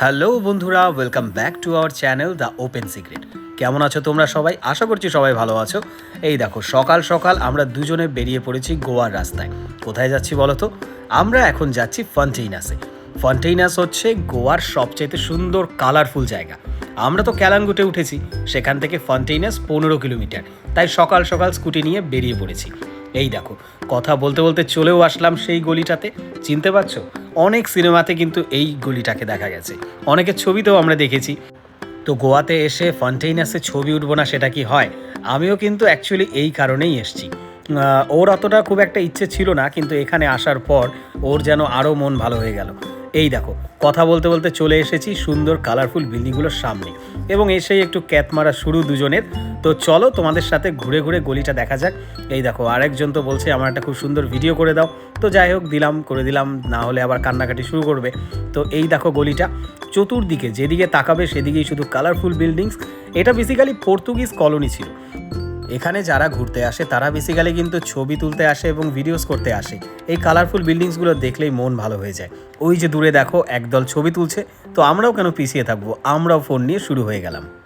Hello বন্ধুরা welcome back to our channel the open secret কেমন আছো তোমরা সবাই? আশা করছি সবাই ভালো আছো। এই দেখো, সকাল সকাল আমরা দুজনে বেরিয়ে পড়েছি গোয়ার রাস্তায়। কোথায় যাচ্ছি বলো তো? আমরা এখন যাচ্ছি ফন্টেইনাসে ফন্টেইনাস হচ্ছে গোয়ার সবচেয়ে সুন্দর কালারফুল জায়গা। আমরা তো ক্যালাঙ্গুটে উঠেছি, সেখান থেকে ফন্টেইনাস পনেরো কিলোমিটার। তাই সকাল সকাল স্কুটি নিয়ে বেরিয়ে পড়েছি। এই দেখো, কথা বলতে বলতে চলেও আসলাম সেই গলিটাতে। চিনতে পারছ? অনেক সিনেমাতে কিন্তু এই গলিটাকে দেখা গেছে। অনেকের ছবিতেও আমরা দেখেছি। তো গোয়াতে এসে ফন্টেইনাসে ছবি উঠবো না সেটা কি হয়? আমিও কিন্তু অ্যাকচুয়ালি এই কারণেই এসছি। ওর অতটা খুব একটা ইচ্ছে ছিল না, কিন্তু এখানে আসার পর ওর যেন আরও মন ভালো হয়ে গেল। এই দেখো, কথা বলতে বলতে চলে এসেছি সুন্দর কালারফুল বিল্ডিংগুলোর সামনে। এবং এসেই একটু ক্যাত মারা শুরু দুজনের। তো চলো তোমাদের সাথে ঘুরে ঘুরে গলিটা দেখা যাক। এই দেখো, আরেকজন তো বলছে, আমার একটা খুব সুন্দর ভিডিও করে দাও। তো যাই হোক, দিলাম, করে দিলাম, না হলে আবার কান্নাকাটি শুরু করবে। তো এই দেখো গলিটা, চতুর্দিকে যেদিকে তাকাবে সেদিকেই শুধু কালারফুল বিল্ডিংস এটা বেসিক্যালি পর্তুগিজ কলোনি ছিল। এখানে যারা ঘুরতে আসে, তারা বেসিক্যালি কিন্তু ছবি তুলতে আসে এবং ভিডিওস করতে আসে। এই কালারফুল বিল্ডিংসগুলো দেখলেই মন ভালো হয়ে যায়। ওই যে দূরে দেখো, একদল ছবি তুলছে। তো আমরাও কেন পিছিয়ে থাকব? আমরাও ফোন নিয়ে শুরু হয়ে গেলাম।